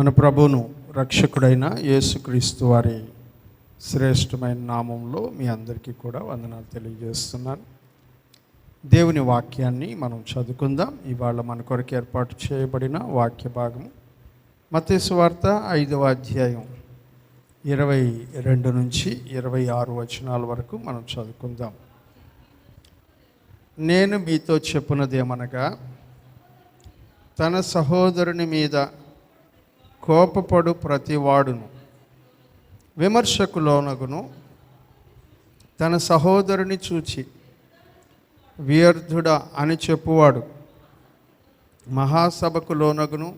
మన ప్రభువును రక్షకుడైన యేసుక్రీస్తు వారి శ్రేష్టమైన నామంలో మీ అందరికీ కూడా వందనాలు తెలియజేస్తున్నాను. దేవుని వాక్యాన్ని మనం చదువుకుందాం. ఇవాళ మన కొరకు ఏర్పాటు చేయబడిన వాక్య భాగము మతేసు వార్త ఐదవ అధ్యాయం ఇరవై రెండు నుంచి ఇరవై ఆరు వచనాల వరకు మనం చదువుకుందాం. నేను మీతో చెప్పున్నదేమనగా తన సహోదరుని మీద కోపపడు ప్రతివాడును. విమర్శకులోనగును తన సహోదరుని చూచి వ్యర్థుడా అని చెప్పువాడు. మహాసభకు లోనగును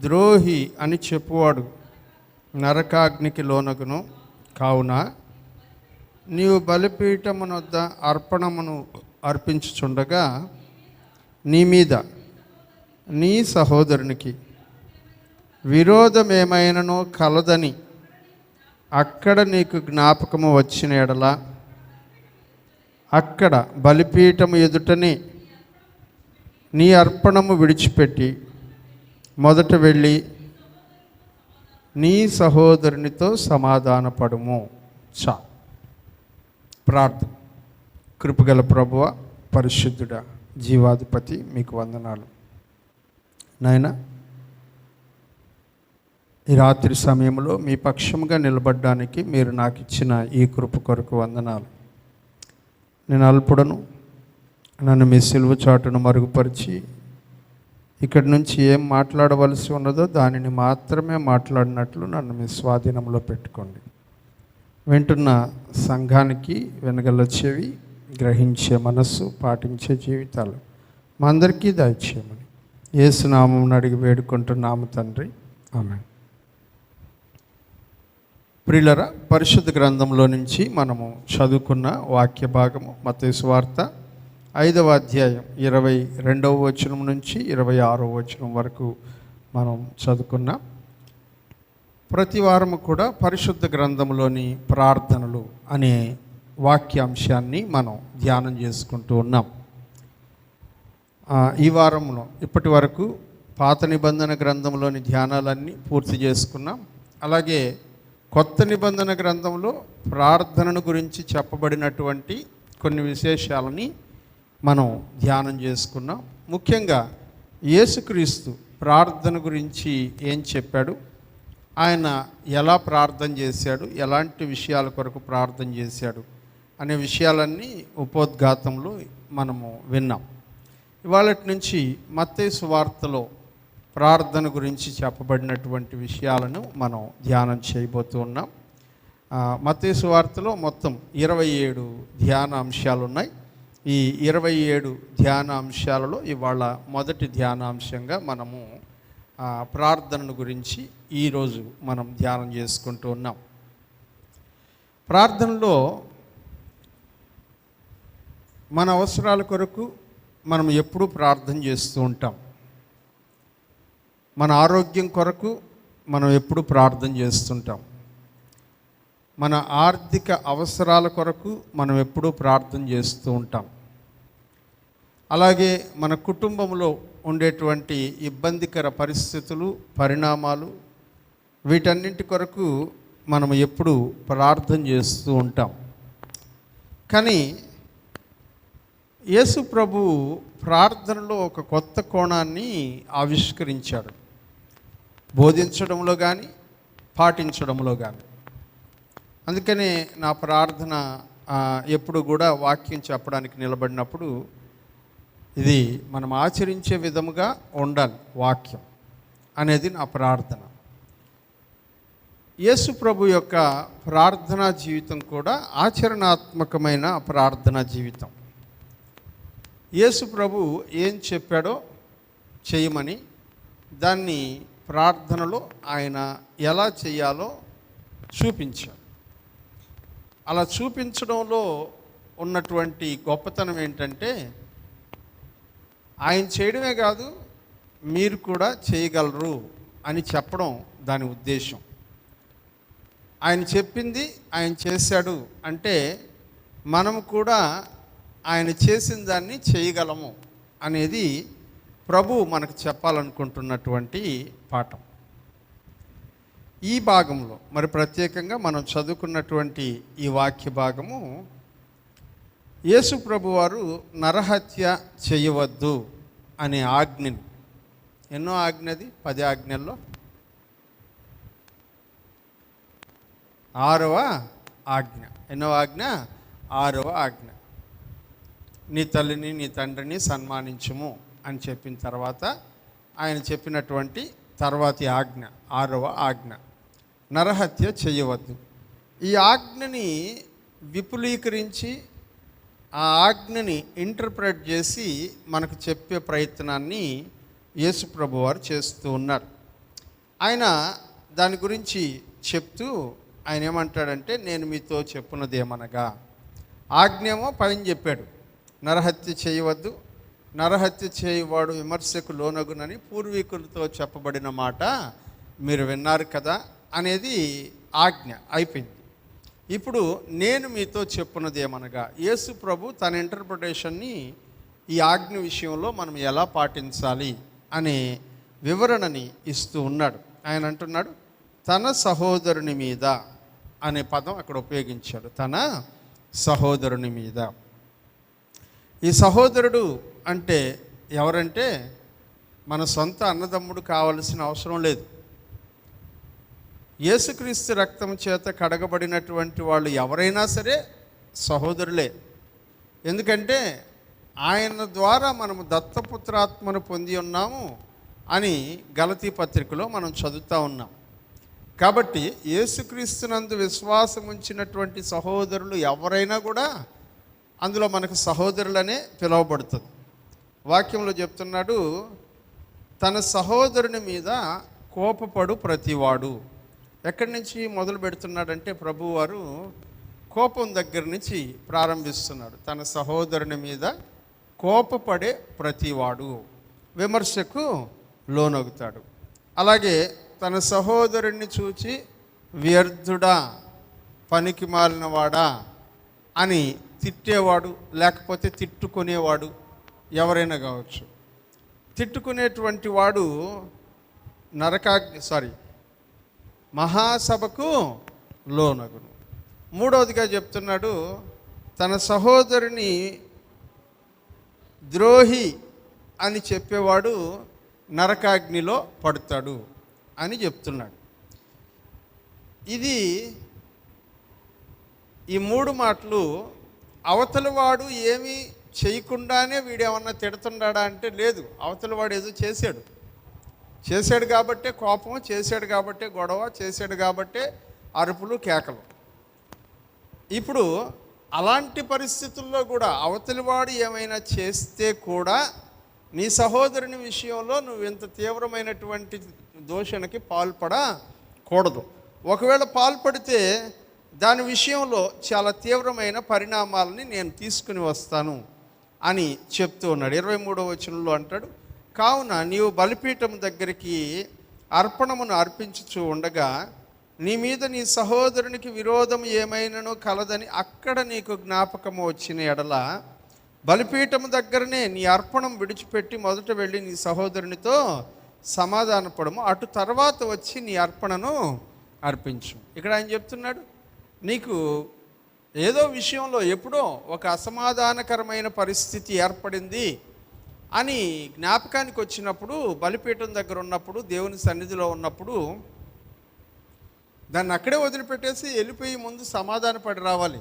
ద్రోహి అని చెప్పువాడు. నరకాగ్నికి లోనగును కావున నీవు బలిపీఠమునొద్ద అర్పణమును అర్పించుచుండగా నీ మీద నీ సహోదరునికి విరోధమేమైనను కలదని అక్కడ నీకు జ్ఞాపకము వచ్చిన ఎడల అక్కడ బలిపీఠము ఎదుటనే నీ అర్పణము విడిచిపెట్టి మొదట వెళ్ళి నీ సహోదరునితో సమాధానపడుము. చా. ప్రార్థన. కృపగల ప్రభువ పరిశుద్ధుడా జీవాధిపతి మీకు వందనాలు. నాయనా ఈ రాత్రి సమయంలో మీ పక్షముగా నిలబడడానికి మీరు నాకు ఇచ్చిన ఈ కృప కొరకు వందనాలు. నేను అల్పుడను నన్ను మీ సిలువ చాటును మరుగుపరిచి ఇక్కడి నుంచి ఏం మాట్లాడవలసి ఉన్నదో దానిని మాత్రమే మాట్లాడినట్లు నన్ను మీ స్వాధీనంలో పెట్టుకోండి. వింటున్న సంఘానికి వెనగల చెవి గ్రహించే మనస్సు పాటించే జీవితాలు మా అందరికీ దయచేయమని. ఏసునామం అడిగి వేడుకుంటున్నాము తండ్రి. ఆమె ప్రియులర పరిశుద్ధ గ్రంథంలో నుంచి మనము చదువుకున్న వాక్య భాగము మతేశ్వార్త ఐదవ అధ్యాయం ఇరవై రెండవ వచనం నుంచి ఇరవై ఆరవ వచనం వరకు మనం చదువుకున్నాం ప్రతి వారము కూడా పరిశుద్ధ గ్రంథంలోని ప్రార్థనలు అనే వాక్యాంశాన్ని మనం ధ్యానం చేసుకుంటూ ఉన్నాం. ఈ వారంలో ఇప్పటి వరకు పాత నిబంధన గ్రంథంలోని ధ్యానాలన్నీ పూర్తి చేసుకున్నాం. అలాగే కొత్త నిబంధన గ్రంథంలో ప్రార్థనను గురించి చెప్పబడినటువంటి కొన్ని విశేషాలని మనం ధ్యానం చేసుకున్నాం. ముఖ్యంగా యేసుక్రీస్తు ప్రార్థన గురించి ఏం చెప్పాడు? ఆయన ఎలా ప్రార్థన చేశాడు? ఎలాంటి విషయాల కొరకు ప్రార్థన చేశాడు? అనే విషయాలన్నీ ఉపోద్ఘాతంలో మనము విన్నాం. ఇవాళ నుంచి మత్తేసు వార్తలో ప్రార్థన గురించి చెప్పబడినటువంటి విషయాలను మనం ధ్యానం చేయబోతూ ఉన్నాం. ఆ, వార్తలో మొత్తం ఇరవై ఏడు ధ్యాన అంశాలు ఉన్నాయి ఈ ఇరవై ఏడు ధ్యాన అంశాలలో ఇవాళ మొదటి ధ్యానాంశంగా మనము ప్రార్థనను గురించి ఈరోజు మనం ధ్యానం చేసుకుంటూ ఉన్నాం. ప్రార్థనలో మన అవసరాల కొరకు మనం ఎప్పుడూ ప్రార్థన చేస్తూ ఉంటాం. మన ఆరోగ్యం కొరకు మనం ఎప్పుడు ప్రార్థన చేస్తుంటాం. మన ఆర్థిక అవసరాల కొరకు మనం ఎప్పుడూ ప్రార్థన చేస్తూ ఉంటాం. అలాగే మన కుటుంబంలో ఉండేటువంటి ఇబ్బందికర పరిస్థితులు పరిణామాలు వీటన్నింటి కొరకు మనం ఎప్పుడు ప్రార్థన చేస్తూ ఉంటాం. కానీ యేసు ప్రభు ప్రార్థనలో ఒక కొత్త కోణాన్ని ఆవిష్కరించాడు. బోధించడంలో కానీ పాటించడంలో కానీ అందుకనే నా ప్రార్థన ఎప్పుడు కూడా వాక్యం చెప్పడానికి నిలబడినప్పుడు ఇది మనం ఆచరించే విధముగా ఉండాలి వాక్యం అనేది నా ప్రార్థన. యేసు ప్రభు యొక్క ప్రార్థనా జీవితం కూడా ఆచరణాత్మకమైన ప్రార్థనా జీవితం. యేసు ప్రభు ఏం చెప్పాడో చేయమని దాన్ని ప్రార్థనలో ఆయన ఎలా చేయాలో చూపించాడు. అలా చూపించడంలో ఉన్నటువంటి గొప్పతనం ఏంటంటే ఆయన చేయడమే కాదు మీరు కూడా చేయగలరు అని చెప్పడం దాని ఉద్దేశం. ఆయన చెప్పింది ఆయన చేశాడు అంటే మనం కూడా ఆయన చేసిన దాన్ని చేయగలము అనేది ప్రభు మనకు చెప్పాలనుకుంటున్నటువంటి పాఠం. ఈ భాగంలో మరి ప్రత్యేకంగా మనం చదువుకున్నటువంటి ఈ వాక్య భాగము యేసు ప్రభువారు నరహత్య చేయవద్దు అనే ఆజ్ఞని. ఎన్నో ఆజ్ఞది పది ఆజ్ఞల్లో. ఆరవ ఆజ్ఞ. ఎన్నో ఆజ్ఞ? ఆరవ ఆజ్ఞ. నీ తల్లిని నీ తండ్రిని సన్మానించము అని చెప్పిన తర్వాత ఆయన చెప్పినటువంటి తర్వాతి ఆజ్ఞ ఆరవ ఆజ్ఞ. నరహత్య చేయవద్దు. ఈ ఆజ్ఞని విపులీకరించి ఆ ఆజ్ఞని ఇంటర్ప్రెట్ చేసి మనకు చెప్పే ప్రయత్నాన్ని యేసుప్రభు వారు చేస్తూ ఉన్నారు. ఆయన దాని గురించి చెప్తూ ఆయన ఏమంటాడంటే నేను మీతో చెప్పున్నదేమనగా ఆజ్ఞేమో పైన చెప్పాడు. నరహత్య చేయవద్దు నరహత్య చేయువాడు విమర్శకు లోనగునని పూర్వీకులతో చెప్పబడిన మాట మీరు విన్నారు కదా అనేది ఆజ్ఞ అయిపోయింది. ఇప్పుడు నేను మీతో చెప్పున్నది ఏమనగా యేసు ప్రభు తన ఇంటర్ప్రిటేషన్ని ఈ ఆజ్ఞ విషయంలో మనం ఎలా పాటించాలి అనే వివరణని ఇస్తూ ఉన్నాడు. ఆయన అంటున్నాడు తన సహోదరుని మీద అనే పదం అక్కడ ఉపయోగించాడు. తన సహోదరుని మీద. ఈ సహోదరుడు అంటే ఎవరంటే మన సొంత అన్నదమ్ముడు కావలసిన అవసరం లేదు. యేసుక్రీస్తు రక్తం చేత కడగబడినటువంటి వాళ్ళు ఎవరైనా సరే సహోదరులే. ఎందుకంటే ఆయన ద్వారా మనము దత్తపుత్రాత్మను పొంది ఉన్నాము అని గలతీ పత్రికలో మనం చదువుతూ ఉన్నాం. కాబట్టి యేసుక్రీస్తునందు విశ్వాసం ఉంచినటువంటి సహోదరులు ఎవరైనా కూడా అందులో మనకు సహోదరులనే పిలువబడుతుంది. వాక్యంలో చెప్తున్నాడు తన సహోదరుని మీద కోపపడు ప్రతివాడు. ఎక్కడి నుంచి మొదలు పెడుతున్నాడంటే ప్రభువారు కోపం దగ్గర నుంచి ప్రారంభిస్తున్నాడు. తన సహోదరుని మీద కోపపడే ప్రతివాడు. విమర్శకు లోనవుతాడు అలాగే తన సహోదరుణ్ణి చూచి వ్యర్థుడా పనికి మాలినవాడా అని తిట్టేవాడు లేకపోతే తిట్టుకునేవాడు ఎవరైనా కావచ్చు. తిట్టుకునేటువంటి వాడు నరకాగ్ని సారీ మహాసభకు లోనగును. మూడవదిగా చెప్తున్నాడు తన సహోదరుని ద్రోహి అని చెప్పేవాడు నరకాగ్నిలో పడతాడు అని చెప్తున్నాడు. ఇది ఈ మూడు మాటలు అవతలవాడు ఏమీ చేయకుండానే వీడు ఏమన్నా తిడుతున్నాడా అంటే లేదు అవతల వాడు ఏదో చేశాడు. చేశాడు కాబట్టే కోపం చేశాడు కాబట్టే గొడవ చేశాడు కాబట్టే అరుపులు కేకలు. ఇప్పుడు అలాంటి పరిస్థితుల్లో కూడా అవతలివాడు ఏమైనా చేస్తే కూడా నీ సహోదరుని విషయంలో నువ్వు ఇంత తీవ్రమైనటువంటి దోషణకి పాల్పడకూడదు. ఒకవేళ పాల్పడితే దాని విషయంలో చాలా తీవ్రమైన పరిణామాలని నేను తీసుకుని వస్తాను. అని చెప్తూ ఉన్నాడు. ఇరవై మూడవ వచనంలో అంటాడు కావున నీవు బలిపీఠం దగ్గరికి అర్పణమును అర్పించుచు ఉండగా నీ మీద నీ సహోదరునికి విరోధం ఏమైనను కలదని అక్కడ నీకు జ్ఞాపకము వచ్చిన ఎడల బలిపీఠం దగ్గరనే నీ అర్పణం విడిచిపెట్టి మొదట వెళ్ళి నీ సహోదరునితో సమాధానపడము. అటు తర్వాత వచ్చి నీ అర్పణను అర్పించు. ఇక్కడ ఆయన చెప్తున్నాడు నీకు ఏదో విషయంలో ఎప్పుడో ఒక అసమాధానకరమైన పరిస్థితి ఏర్పడింది అని జ్ఞాపకానికి వచ్చినప్పుడు బలిపీఠం దగ్గర ఉన్నప్పుడు దేవుని సన్నిధిలో ఉన్నప్పుడు దాన్ని అక్కడే వదిలిపెట్టేసి వెళ్ళిపోయి ముందు సమాధానపడి రావాలి.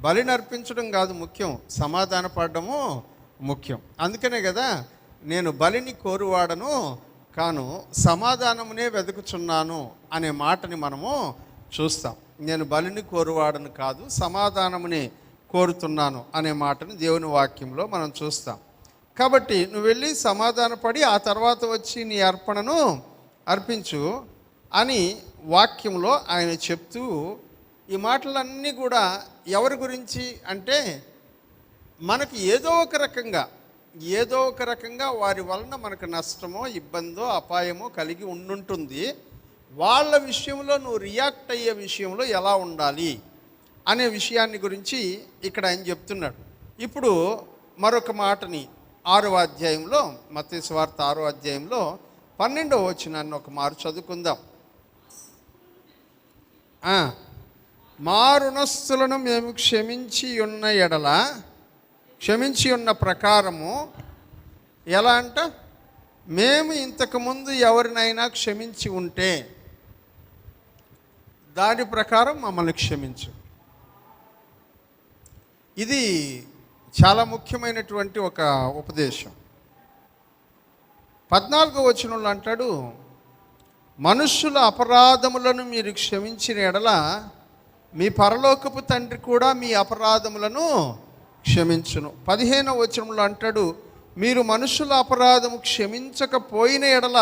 బలిని అర్పించడం కాదు ముఖ్యం సమాధానపడము ముఖ్యం. అందుకనే కదా నేను బలిని కోరువాడను కాను సమాధానమునే వెతుకుచున్నాను అనే మాటని మనము చూస్తాం. నేను బలిని కోరువాడను కాదు సమాధానముని కోరుతున్నాను అనే మాటని దేవుని వాక్యంలో మనం చూస్తాం. కాబట్టి నువ్వు వెళ్ళి సమాధానపడి ఆ తర్వాత వచ్చి నీ అర్పణను అర్పించు అని వాక్యంలో ఆయన చెప్తూ ఈ మాటలన్నీ కూడా ఎవరి గురించి అంటే మనకి ఏదో ఒక రకంగా ఏదో ఒక రకంగా వారి వలన మనకు నష్టమో ఇబ్బందో అపాయమో కలిగి ఉండుంటుంది. వాళ్ళ విషయంలో నువ్వు రియాక్ట్ అయ్యే విషయంలో ఎలా ఉండాలి అనే విషయాన్ని గురించి ఇక్కడ ఆయన చెప్తున్నాడు. ఇప్పుడు మరొక మాటని ఆరో అధ్యాయంలో మత్స్య ఆరో అధ్యాయంలో పన్నెండవ వచనాన్ని ఒక మారు చదువుకుందాం. ఆ, మా రుణస్థులను మేము క్షమించి ఉన్న ఎడల క్షమించి ఉన్న ప్రకారము ఎలా అంట? మేము ఇంతకుముందు ఎవరినైనా క్షమించి ఉంటే దాని ప్రకారం మమ్మల్ని క్షమించు. ఇది చాలా ముఖ్యమైనటువంటి ఒక ఉపదేశం. పద్నాలుగో వచనంలో అంటాడు మనుష్యుల అపరాధములను మీరు క్షమించిన ఎడల మీ పరలోకపు తండ్రి కూడా మీ అపరాధములను క్షమించును. పదిహేనవ వచనంలో అంటాడు మీరు మనుషుల అపరాధము క్షమించకపోయిన ఎడల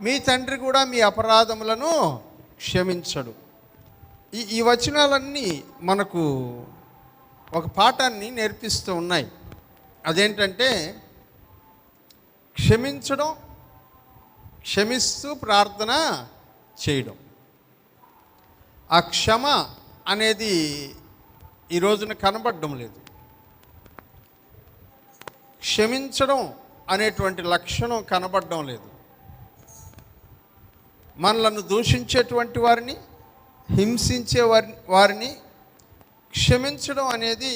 మీ తండ్రి కూడా మీ అపరాధములను క్షమించడు. ఈ ఈ వచనాలన్నీ మనకు ఒక పాఠాన్ని నేర్పిస్తూ ఉన్నాయి. అదేంటంటే క్షమించడం క్షమిస్తూ ప్రార్థన చేయడం. ఆ క్షమ అనేది ఈ రోజున కనబడడం లేదు. క్షమించడం అనేటువంటి లక్షణం కనబడడం లేదు. మనలను దూషించేటువంటి వారిని హింసించే వారి వారిని క్షమించడం అనేది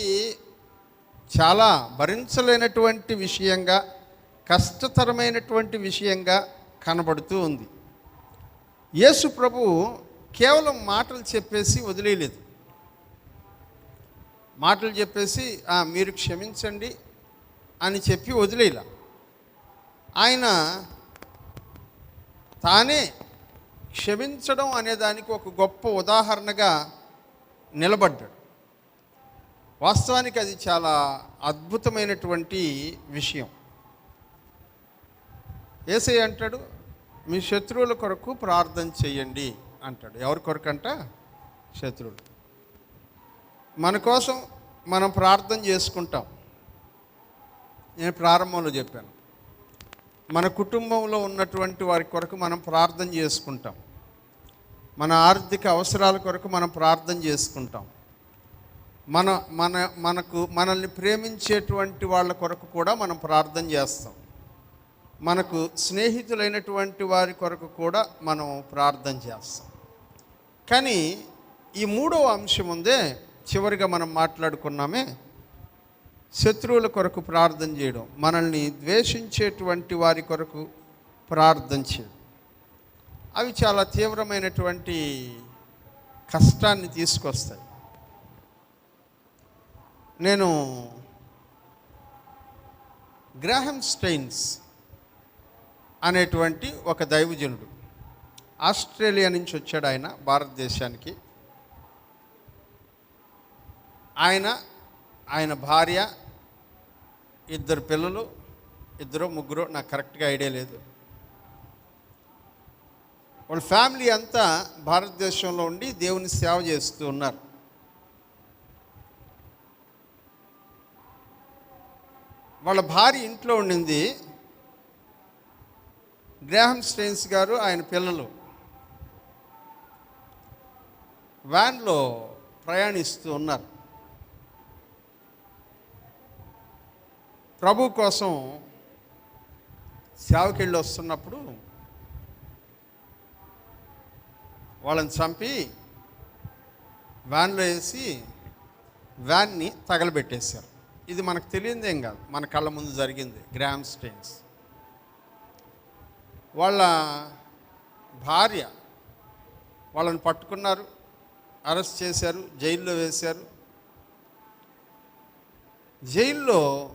చాలా భరించలేనటువంటి విషయంగా కష్టతరమైనటువంటి విషయంగా కనబడుతూ ఉంది. యేసు ప్రభు కేవలం మాటలు చెప్పేసి వదిలేయలేదు. మాటలు చెప్పేసి మీరు క్షమించండి అని చెప్పి వదిలేలా ఆయన తానే క్షమించడం అనే దానికి ఒక గొప్ప ఉదాహరణగా నిలబడ్డాడు. వాస్తవానికి అది చాలా అద్భుతమైనటువంటి విషయం. ఏసై అంటాడు మీ శత్రువుల కొరకు ప్రార్థన చేయండి అంటాడు. ఎవరి కొరకంట? శత్రువులు. మన కోసం మనం ప్రార్థన చేసుకుంటాం. నేను ప్రారంభంలో చెప్పాను. మన కుటుంబంలో ఉన్నటువంటి వారి కొరకు మనం ప్రార్థన చేసుకుంటాం. మన ఆర్థిక అవసరాల కొరకు మనం ప్రార్థన చేసుకుంటాం. మన మన మనకు మనల్ని ప్రేమించేటువంటి వాళ్ళ కొరకు కూడా మనం ప్రార్థన చేస్తాం. మనకు స్నేహితులైనటువంటి వారి కొరకు కూడా మనం ప్రార్థన చేస్తాం. కానీ ఈ మూడవ అంశం ఉందే చివరిగా మనం మాట్లాడుకున్నామే శత్రువుల కొరకు ప్రార్థన చేయడం మనల్ని ద్వేషించేటువంటి వారి కొరకు ప్రార్థన చేయడం. అవి చాలా తీవ్రమైనటువంటి కష్టాన్ని తీసుకొస్తాయి. నేను గ్రాహం స్టెయిన్స్ అనేటువంటి ఒక దైవజనుడు. ఆస్ట్రేలియా నుంచి వచ్చాడు ఆయన భారతదేశానికి. ఆయన ఆయన భార్య ఇద్దరు పిల్లలు ఇద్దరు ముగ్గురు నాకు కరెక్ట్గా ఐడియా లేదు. వాళ్ళ ఫ్యామిలీ అంతా భారతదేశంలో ఉండి దేవుని సేవ చేస్తూ ఉన్నారు. వాళ్ళ భార్య ఇంట్లో ఉండింది. గ్రాహం స్టెయిన్స్ గారు ఆయన పిల్లలు. వ్యాన్లో ప్రయాణిస్తూ ఉన్నారు. ప్రభు కోసం సేవకెళ్ళి వస్తున్నప్పుడు వాళ్ళని చంపి వ్యాన్లో వేసి వ్యాన్ని తగలబెట్టేశారు. ఇది మనకు తెలియదేం కాదు. మన కళ్ళ ముందు జరిగింది గ్రామ్ స్టెయిన్స్. వాళ్ళ భార్య వాళ్ళని పట్టుకున్నారు అరెస్ట్ చేశారు జైల్లో వేశారు. జైల్లో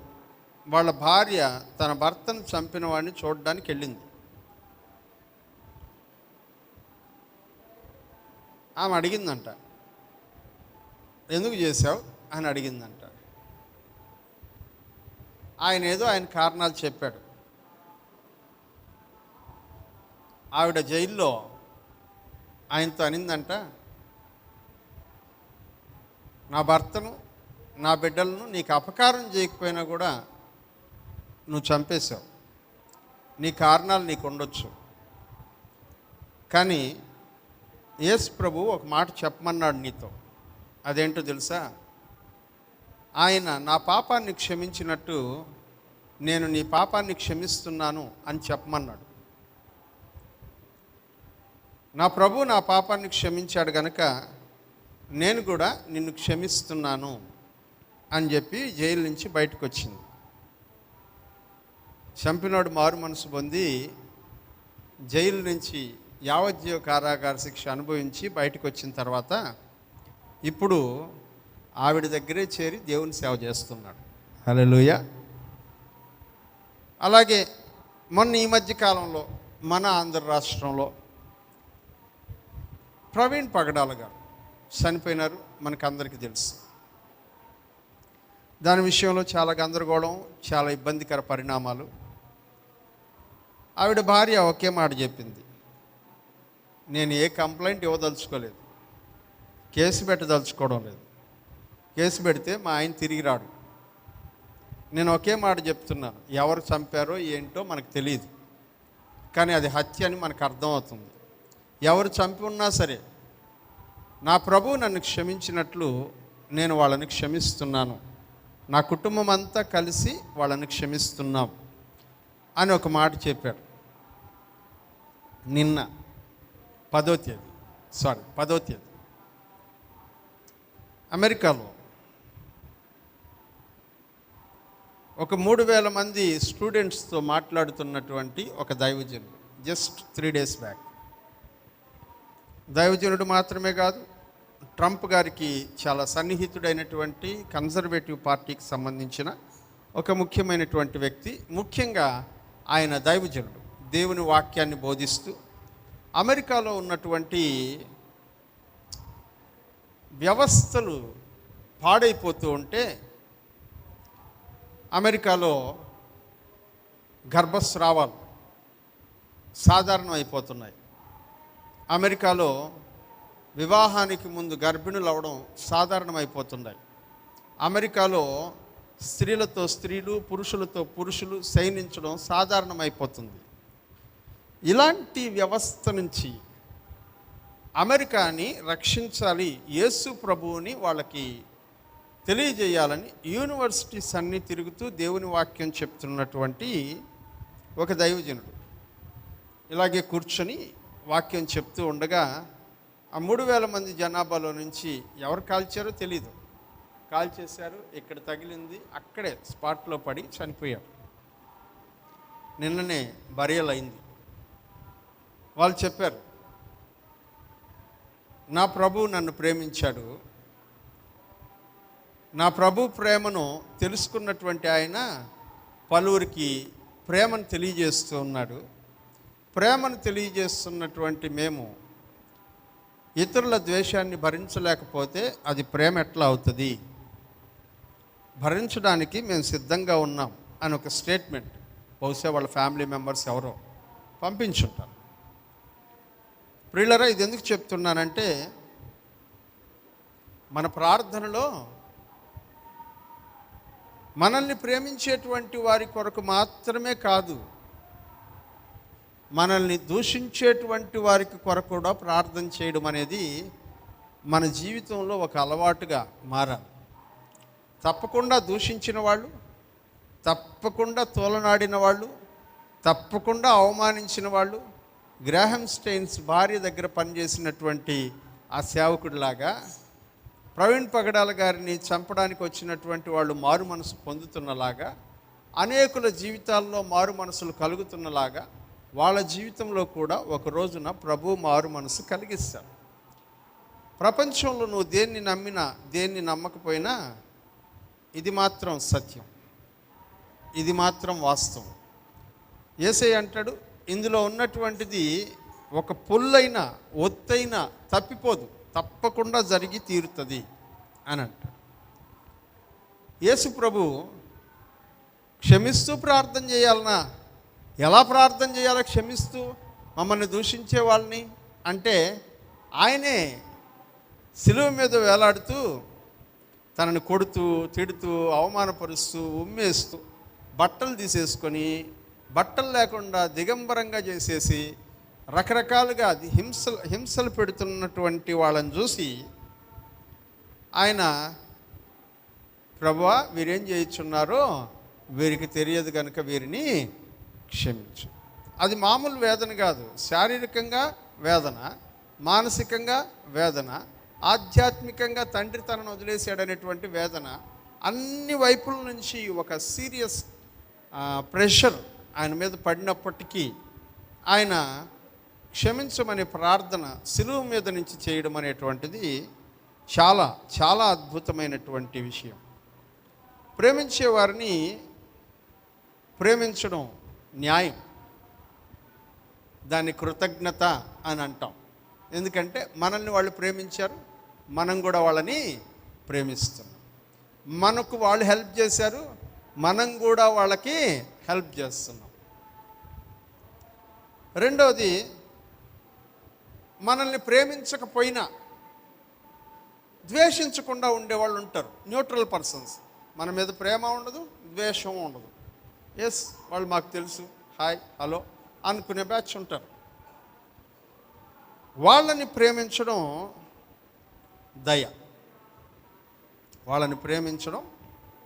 వాళ్ళ భార్య తన భర్తను చంపిన వాడిని చూడడానికి వెళ్ళింది. ఆమె అడిగిందంట. ఎందుకు చేశావు? అని అడిగిందంట. ఆయన ఏదో ఆయన కారణాలు చెప్పాడు. ఆవిడ జైల్లో ఆయనతో అనిందంట నా భర్తను నా బిడ్డలను నీకు అపకారం చేయకపోయినా కూడా నువ్వు చంపేశావు. నీ కారణాలు నీకు ఉండొచ్చు. కానీ యేసు ప్రభు ఒక మాట చెప్పమన్నాడు నీతో. అదేంటో తెలుసా? ఆయన నా పాపాన్ని క్షమించినట్టు నేను నీ పాపాన్ని క్షమిస్తున్నాను అని చెప్పమన్నాడు. నా ప్రభు నా పాపాన్ని క్షమించాడు గనక నేను కూడా నిన్ను క్షమిస్తున్నాను అని చెప్పి జైలు నుంచి బయటకు వచ్చింది చంపినోడు మారు మనసు పొంది జైలు నుంచి యావజ్జీవ కారాగార శిక్ష అనుభవించి బయటకు వచ్చిన తర్వాత ఇప్పుడు ఆవిడ దగ్గరే చేరి దేవుని సేవ చేస్తున్నాడు. హల్లెలూయా. అలాగే మొన్న ఈ మధ్య కాలంలో మన ఆంధ్ర రాష్ట్రంలో ప్రవీణ్ పగడాల గారు చనిపోయినారు మనకందరికీ తెలుసు. దాని విషయంలో చాలా గందరగోళం చాలా ఇబ్బందికర పరిణామాలు. ఆవిడ భార్య ఒకే మాట చెప్పింది. నేను ఏ కంప్లైంట్ ఇవ్వదలుచుకోలేదు. కేసు పెట్టదలుచుకోవడం లేదు. కేసు పెడితే మా ఆయన తిరిగి రాడు. నేను ఒకే మాట చెప్తున్నాను ఎవరు చంపారో ఏంటో మనకు తెలియదు కానీ అది హత్య అని మనకు అర్థమవుతుంది. ఎవరు చంపి ఉన్నా సరే నా ప్రభు నన్ను క్షమించినట్లు నేను వాళ్ళని క్షమిస్తున్నాను. నా కుటుంబం అంతా కలిసి వాళ్ళని క్షమిస్తున్నాం అని ఒక మాట చెప్పాడు. నిన్న పదో తేదీ. సారీ పదో తేదీ. అమెరికాలో ఒక మూడు వేల మంది స్టూడెంట్స్తో మాట్లాడుతున్నటువంటి ఒక దైవజనుడు. జస్ట్ త్రీ డేస్ బ్యాక్ దైవజనుడు మాత్రమే కాదు ట్రంప్ గారికి చాలా సన్నిహితుడైనటువంటి కన్జర్వేటివ్ పార్టీకి సంబంధించిన ఒక ముఖ్యమైనటువంటి వ్యక్తి. ముఖ్యంగా ఆయన దైవజనుడు. దేవుని వాక్యాన్ని బోధిస్తూ అమెరికాలో ఉన్నటువంటి వ్యవస్థలు పాడైపోతూ ఉంటే అమెరికాలో గర్భస్రావాలు సాధారణం అయిపోతున్నాయి అమెరికాలో వివాహానికి ముందు గర్భిణులు అవడం సాధారణమైపోతున్నాయి. అమెరికాలో స్త్రీలతో స్త్రీలు పురుషులతో పురుషులు శయనించడం సాధారణమైపోతుంది. ఇలాంటి వ్యవస్థ నుంచి అమెరికాని రక్షించాలి యేసు ప్రభువుని వాళ్ళకి తెలియజేయాలని యూనివర్సిటీస్ అన్నీ తిరుగుతూ దేవుని వాక్యం చెప్తున్నటువంటి ఒక దైవజనుడు. ఇలాగే కూర్చొని వాక్యం చెప్తూ ఉండగా ఆ మూడు వేల మంది జనాభాలో నుంచి ఎవరు కాల్చారో తెలీదు. కాల్ చేశారు ఇక్కడ తగిలింది అక్కడే స్పాట్లో పడి చనిపోయారు. నిన్ననే బరియలైంది వాళ్ళు చెప్పారు నా ప్రభు నన్ను ప్రేమించాడు. నా ప్రభు ప్రేమను తెలుసుకున్నటువంటి ఆయన పలువురికి ప్రేమను తెలియజేస్తూ ఉన్నాడు. ప్రేమను తెలియజేస్తున్నటువంటి మేము ఇతరుల ద్వేషాన్ని భరించలేకపోతే అది ప్రేమ ఎట్లా అవుతుంది? భరించడానికి మేము సిద్ధంగా ఉన్నాం అని ఒక స్టేట్మెంట్ బహుశా వాళ్ళ ఫ్యామిలీ మెంబర్స్ ఎవరో పంపించుంటారు. ప్రియులరా ఇది ఎందుకు చెప్తున్నానంటే మన ప్రార్థనలో మనల్ని ప్రేమించేటువంటి వారి కొరకు మాత్రమే కాదు మనల్ని దూషించేటువంటి వారికి కొరకు కూడా ప్రార్థన చేయడం అనేది మన జీవితంలో ఒక అలవాటుగా మారాలి. తప్పకుండా దూషించిన వాళ్ళు తప్పకుండా తోలనాడిన వాళ్ళు తప్పకుండా అవమానించిన వాళ్ళు గ్రాహం స్టెయిన్స్ భార్య దగ్గర పనిచేసినటువంటి ఆ సేవకుడిలాగా ప్రవీణ్ పగడాల గారిని చంపడానికి వచ్చినటువంటి వాళ్ళు మారు మనసు పొందుతున్నలాగా అనేకుల జీవితాల్లో మారు మనసులు కలుగుతున్నలాగా వాళ్ళ జీవితంలో కూడా ఒక రోజున ప్రభు మారు మనసు కలిగిస్తారు. ప్రపంచంలో నువ్వు దేన్ని నమ్మినా దేన్ని నమ్మకపోయినా ఇది మాత్రం సత్యం. ఇది మాత్రం వాస్తవం. ఏసై అంటాడు ఇందులో ఉన్నటువంటిది ఒక పొల్లైన ఒత్తైన తప్పిపోదు. తప్పకుండా జరిగి తీరుతుంది అని అంట యేసు ప్రభు క్షమిస్తూ ప్రార్థన చేయాలనా? ఎలా ప్రార్థన చేయాలో క్షమిస్తూ? మమ్మల్ని దూషించే వాళ్ళని అంటే ఆయనే సిలువ మీద వేలాడుతూ తనని కొడుతూ తిడుతూ అవమానపరుస్తూ ఉమ్మేస్తూ బట్టలు తీసేసుకొని బట్టలు లేకుండా దిగంబరంగా చేసేసి రకరకాలుగా అది హింసలు హింసలు పెడుతున్నటువంటి వాళ్ళని చూసి ఆయన ప్రభువా వీరేం చేయించున్నారో వీరికి తెలియదు కనుక వీరిని క్షమించు. అది మామూలు వేదన కాదు. శారీరకంగా వేదన మానసికంగా వేదన ఆధ్యాత్మికంగా తండ్రి తనను వదిలేశాడనేటువంటి వేదన అన్ని వైపుల నుంచి ఒక సీరియస్ ప్రెషర్ ఆయన మీద పడినప్పటికీ ఆయన క్షమించమనే ప్రార్థన సిలువు మీద నుంచి చేయడం అనేటువంటిది చాలా చాలా అద్భుతమైనటువంటి విషయం. ప్రేమించే వారిని ప్రేమించడం న్యాయం. దాన్ని కృతజ్ఞత అని అంటాం. ఎందుకంటే మనల్ని వాళ్ళు ప్రేమించారు మనం కూడా వాళ్ళని ప్రేమిస్తున్నాం. మనకు వాళ్ళు హెల్ప్ చేశారు మనం కూడా వాళ్ళకి హెల్ప్ చేస్తున్నాం. రెండవది మనల్ని ప్రేమించకపోయినా ద్వేషించకుండా ఉండేవాళ్ళు ఉంటారు. Neutral persons. మన మీద ప్రేమ ఉండదు ద్వేషం ఉండదు. ఎస్ వాళ్ళు మాకు తెలుసు. హాయ్ హలో అనుకునే బ్యాచ్ ఉంటారు. వాళ్ళని ప్రేమించడం దయ. వాళ్ళని ప్రేమించడం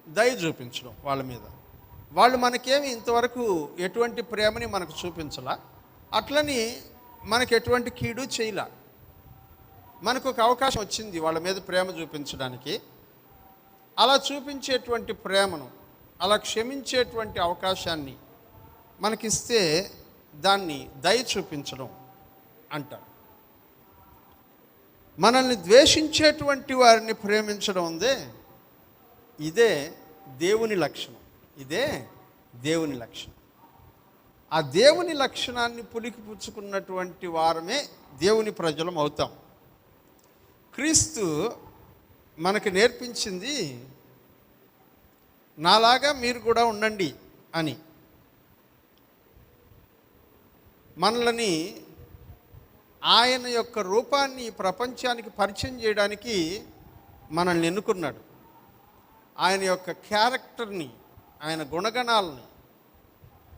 దయ చూపించడం వాళ్ళ మీద. వాళ్ళు మనకేమి ఇంతవరకు ఎటువంటి ప్రేమని మనకు చూపించలా? అట్లని మనకు ఎటువంటి కీడు చేయలా? మనకు ఒక అవకాశం వచ్చింది వాళ్ళ మీద ప్రేమ చూపించడానికి. అలా చూపించేటువంటి ప్రేమను అలా క్షమించేటువంటి అవకాశాన్ని మనకిస్తే దాన్ని దయ చూపించడం అంటారు. మనల్ని ద్వేషించేటువంటి వారిని ప్రేమించడం ఉందే ఇదే దేవుని లక్షణం. ఇదే దేవుని లక్షణం. ఆ దేవుని లక్షణాన్ని పులికిపుచ్చుకున్నటువంటి వారమే దేవుని ప్రజలం అవుతాం. క్రీస్తు మనకు నేర్పించింది నాలాగా మీరు కూడా ఉండండి అని. మనల్ని ఆయన యొక్క రూపాన్ని ప్రపంచానికి పరిచయం చేయడానికి మనల్ని ఎన్నుకున్నాడు. ఆయన యొక్క క్యారెక్టర్ని ఆయన గుణగణాలని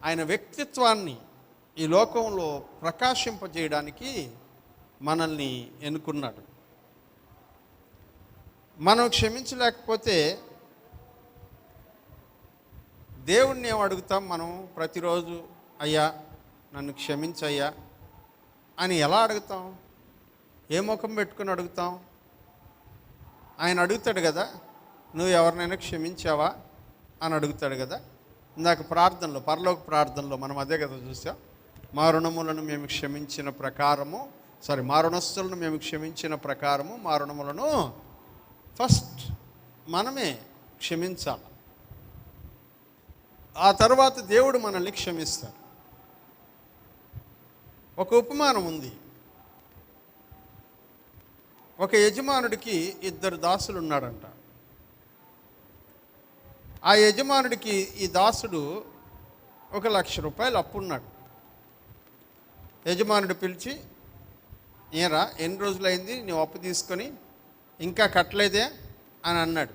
ఆయన వ్యక్తిత్వాన్ని ఈ లోకంలో ప్రకాశింపజేయడానికి మనల్ని ఎన్నుకున్నాడు. మనం క్షమించలేకపోతే దేవుణ్ణి ఏం అడుగుతాం మనం ప్రతిరోజు? అయ్యా నన్ను క్షమించయ్యా అని ఎలా అడుగుతాం? ఏ ముఖం పెట్టుకుని అడుగుతాం? ఆయన అడుగుతాడు కదా నువ్వు ఎవరినైనా క్షమించావా? అని అడుగుతాడు కదా. ఇందాక ప్రార్థనలో పరలోక ప్రార్థనలో మనం అదే కదా చూసాం. మా రుణములను మేము క్షమించిన ప్రకారము సారీ మా రుణస్తులను మేము క్షమించిన ప్రకారము మా రుణములను ఫస్ట్ మనమే క్షమించాలి. ఆ తర్వాత దేవుడు మనల్ని క్షమిస్తాడు. ఒక ఉపమానం ఉంది. ఒక యజమానుడికి ఇద్దరు దాసులు ఉన్నాడంట ఆ యజమానుడికి ఈ దాసుడు ఒక లక్ష రూపాయలు అప్పున్నాడు. యజమానుడు పిలిచి ఏరా ఎన్ని రోజులైంది? నువ్వు అప్పు తీసుకొని ఇంకా కట్టలేదే? అని అన్నాడు.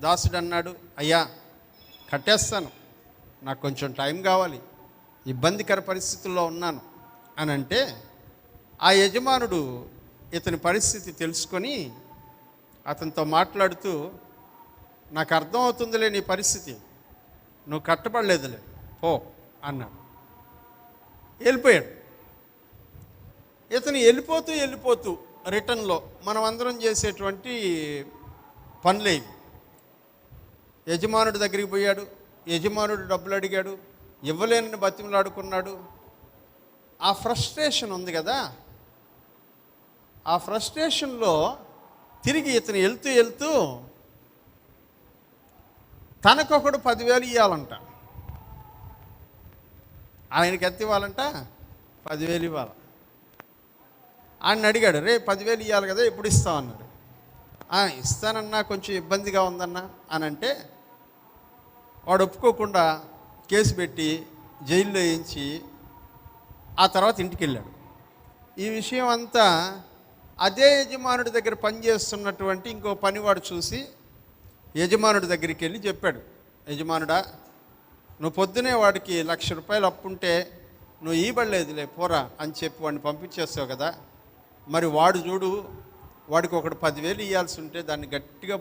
దాసుడు అన్నాడు అయ్యా కట్టేస్తాను. నాకు కొంచెం టైం కావాలి. ఇబ్బందికర పరిస్థితుల్లో ఉన్నాను. అని అంటే ఆ యజమానుడు ఇతని పరిస్థితి తెలుసుకొని అతనితో మాట్లాడుతూ నాకు అర్థమవుతుందిలే నీ పరిస్థితి. నువ్వు కట్టబడలేదులే. పో అన్నాడు. వెళ్ళిపోయాడు. ఇతను వెళ్ళిపోతూ వెళ్ళిపోతూ రిటర్న్లో మనం అందరం చేసేటువంటి పనులేవి యజమానుడి దగ్గరికి పోయాడు. యజమానుడు డబ్బులు అడిగాడు. ఇవ్వలేనని బతిమలాడుకున్నాడు. ఆ ఫ్రస్ట్రేషన్ ఉంది కదా? ఆ ఫ్రస్ట్రేషన్లో తిరిగి ఇతను వెళ్తూ వెళ్తూ తనకొకడు పదివేలు ఇవ్వాలంట ఆయనకి ఎంత ఇవ్వాలంట? పదివేలు ఇవ్వాలి. ఆయన అడిగాడు రే పదివేలు ఇవ్వాలి కదా ఎప్పుడు ఇస్తావు అన్నాడు. ఇస్తానన్నా కొంచెం ఇబ్బందిగా ఉందన్నా? అని అంటే వాడు ఒప్పుకోకుండా కేసు పెట్టి జైల్లో వేయించి ఆ తర్వాత ఇంటికి వెళ్ళాడు ఈ విషయం అంతా అదే యజమానుడి దగ్గర పనిచేస్తున్నటువంటి ఇంకో పనివాడు చూసి యజమానుడి దగ్గరికి వెళ్ళి చెప్పాడు యజమానుడా నువ్వు పొద్దునే వాడికి లక్ష రూపాయలు అప్పుంటే నువ్వు ఇవ్వలేదులే పోరా అని చెప్పి వాడిని పంపించేస్తావు కదా. మరి వాడు చూడు వాడికి ఒకటి పదివేలు ఇవ్వాల్సి ఉంటే దాన్ని గట్టిగా